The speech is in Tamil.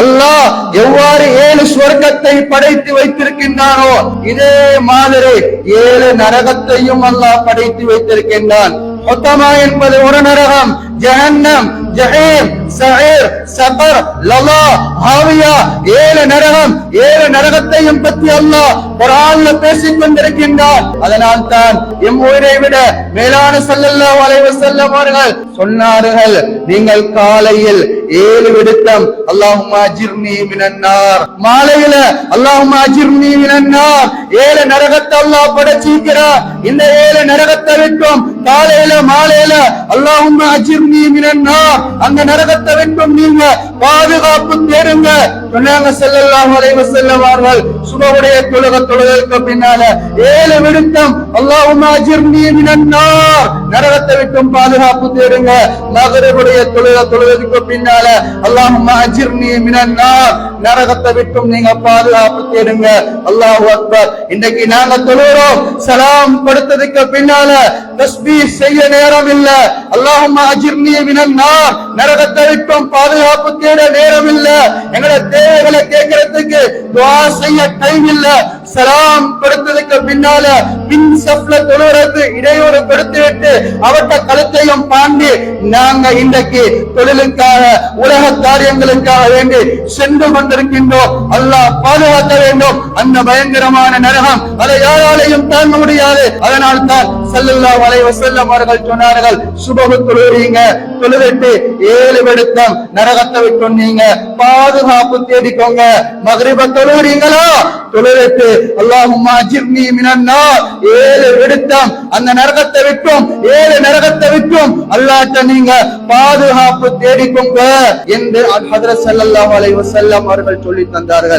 அல்லாஹ் எவ்வாறு ஏழு சொர்க்கத்தை படைத்து வைத்திருக்கின்றானோ இதே மாதிரி ஏழு நரகத்தையும் அல்லாஹ் படைத்து வைத்திருக்கின்றான். மொத்தமா என்பது ஒரு நரகம். ஜஹன்னம் ஜஹீம் சஹீர் சபர் லலா ஹாவியா ஏழு நரகம் ஏழு நரகத்தையும் பற்றி அல்லாஹ் குரான்ல பேசிக் கொண்டிருக்கின்றார் அதனால் தான் எம் ஊரை விட மேலான ஸல்லல்லாஹு வளைவு வஸல்லம் அவர்கள் சொன்னார்கள் நீங்கள் காலையில் ஏழு விடுத்தம் அல்லாஹுமா ஜிர்னி மினன்னார் மாலையில அல்லாஹுமா ஜிர்னி மினன்னார் ஏழு நரகத்தை அல்லாஹ் படைச்சிருக்கிறார். இந்த ஏழு நரகத்தை விட்டும் காலையில மாலையில அல்லாஹும்ம அஜிர்னி மினன் நார். அந்த நரகத்தை விட்டும் நீங்க பாதுகாப்பு தேடுங்க. சொன்னாங்க செல்லல்லாம் அலைஹி செல்லவார்கள் சுபவுடைய தொழுக தொழுதற்கு பின்னால ஏழு விடுத்தம் அல்லாஹும்ம அஜிர்னி மினன் நார். நரகத்தை விட்டும் பாதுகாப்பு தேடுங்க. மகரவுடைய தொழுக தொழுதலுக்கு பின்னால அல்லாஹ் உண்மை அஜிர்னி நீ மினன்னா நரகத்தை விட்டும் நீங்க பாதுகாப்பு தேடுங்க. அல்லாஹ் அக்பர். இன்னைக்கு நாங்க தொழுகிறோம். சலாம் படுத்ததுக்கு பின்னால தஸ்பீஹ் செய்ய நேரம் இல்ல அல்லாஹும்ம அஜிர்னி மினன் நார். நரகத்தை விட்டும் பாதுகாப்பு தேட நேரம் இல்ல எங்களோட தேவைகளை கேட்கறதுக்கு துவா செய்ய டைம் இல்ல. சலாம் படுத்ததுக்கு பின்னால பின் சப்ல தொழுறது இடையூறு கொடுத்து விட்டு அவட்ட கழுத்தையும் பாண்டி நாங்க இன்றைக்கு தொழிலுக்காக உலக காரியங்களுக்காக வேண்டி சென்று கொண்டிருக்கின்றோம். அல்லாஹ் பாதுகாக்க வேண்டும். அந்த பயங்கரமான நரகம் அதை யாராலையும் தாங்க முடியாது. அதனால் தான் செல்லல்லா அலைஹி வஸல்லம் அவர்கள் சொன்னார்கள் சுபஹு தொழுறீங்க தொழுவிட்டு ஏழு வெடுத்தம் நரகத்தை விட்டு நீங்க பாதுகாப்பு தேடிக்கோங்க. மகரிப தொழுவீங்களா தொழுவிட்டு அல்லாஹுமா அஜிர்னி மினன்னா ஏழு விடுத்தம் அந்த நரகத்தை விட்டும் ஏழு நரகத்தை விட்டும். அல்லாட்ட நீங்க பாதுகாப்பு தேடிக்கொங்க என்று ஹஜ்ரத் ஸல்லல்லாஹு அலைஹி அவர்கள் சொல்லி தந்தார்கள்.